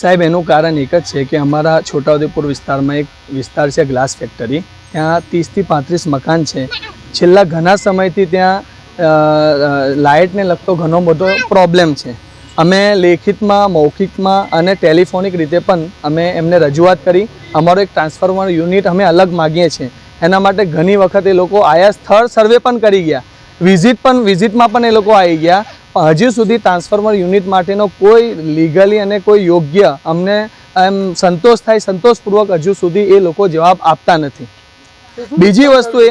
સાહેબ, એનું કારણ એક જ છે કે અમારા છોટાઉદેપુર વિસ્તારમાં એક વિસ્તાર છે, ગ્લાસ ફેક્ટરી. ત્યાં ત્રીસથી પાંત્રીસ મકાન છે. છેલ્લા ઘણા સમયથી ત્યાં લાઇટને લગતો ઘણો બધો પ્રોબ્લેમ છે. અમે લેખિતમાં, મૌખિકમાં અને ટેલિફોનિક રીતે પણ અમે એમને રજૂઆત કરી. અમારો એક ટ્રાન્સફોર્મર યુનિટ અમે અલગ માગીએ છીએ. એના માટે ઘણી વખત એ લોકો આયા, સ્થળ સર્વે પણ કરી ગયા. વિઝિટ પણ, વિઝિટમાં પણ એ લોકો આવી ગયા. હજી સુધી ટ્રાન્સફોર્મર યુનિટ માટેનો કોઈ લીગલી અને કોઈ યોગ્ય અમને એમ સંતોષ થાય સંતોષપૂર્વક હજુ સુધી એ લોકો જવાબ આપતા નથી. બીજી વસ્તુ એ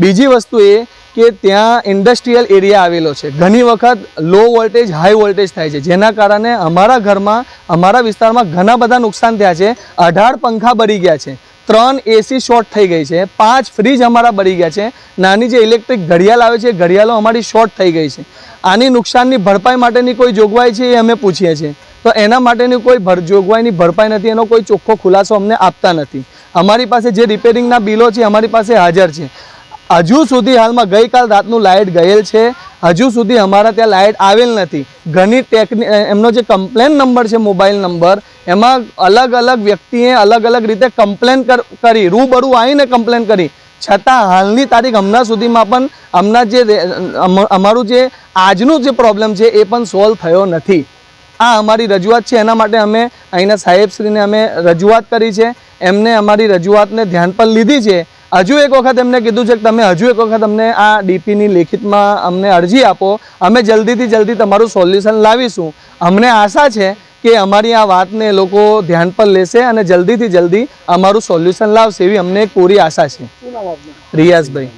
બીજી વસ્તુ એ કે ત્યાં ઇન્ડસ્ટ્રીયલ એરિયા આવેલો છે. ઘણી વખત લો વોલ્ટેજ હાઈ વોલ્ટેજ થાય છે. જેના કારણે અમારા ઘરમાં અમારા વિસ્તારમાં ઘણા બધા નુકસાન થયા છે. અઢાર પંખા બળી ગયા છે. ત્રણ એસી શોર્ટ થઈ ગઈ છે. પાંચ ફ્રીજ અમારા બળી ગયા છે. નાની જે ઇલેક્ટ્રિક ઘડિયાળ આવે છે ઘડિયાળો અમારી શોર્ટ થઈ ગઈ છે. આની નુકસાનની ભરપાઈ માટેની કોઈ જોગવાઈ છે એ અમે પૂછીએ છીએ. તો એના માટેની કોઈ ભર, જોગવાઈની ભરપાઈ નથી, એનો કોઈ ચોખ્ખો ખુલાસો અમને આપતા નથી. અમારી પાસે જે રિપેરિંગના બિલો છે અમારી પાસે હાજર છે. હજુ સુધી હાલમાં ગઈકાલ રાતનું લાઇટ ગયેલ છે. હજુ સુધી અમારા ત્યાં લાઇટ આવેલ નથી. ઘણી ટેકની એમનો જે કમ્પ્લેન નંબર છે, મોબાઈલ નંબર, એમાં અલગ અલગ વ્યક્તિએ અલગ અલગ રીતે કમ્પ્લેન કરી રૂબરૂ આવીને કમ્પ્લેન કરી. છતાં હાલની તારીખ હમણાં સુધીમાં પણ હમણાં જે અમારું જે આજનું જે પ્રોબ્લેમ છે, એ પણ સોલ્વ થયો નથી. આ અમારી રજૂઆત છે, એના માટે અમે અહીંના સાહેબશ્રીને અમે રજૂઆત કરી છે. એમને અમારી રજૂઆતને ધ્યાન પર લીધી છે. હજુ એક વખત એમને કીધું છે કે તમે હજુ એક વખત અમને આ ડીપીની લેખિતમાં અમને અરજી આપો. અમે જલ્દીથી જલ્દી તમારું સોલ્યુશન લાવીશું. અમને આશા છે કે અમારી આ વાતને એ લોકો ધ્યાન પર લેશે અને જલ્દીથી જલ્દી અમારું સોલ્યુશન લાવશે એવી અમને એક પૂરી આશા છે. રિયાઝભાઈ.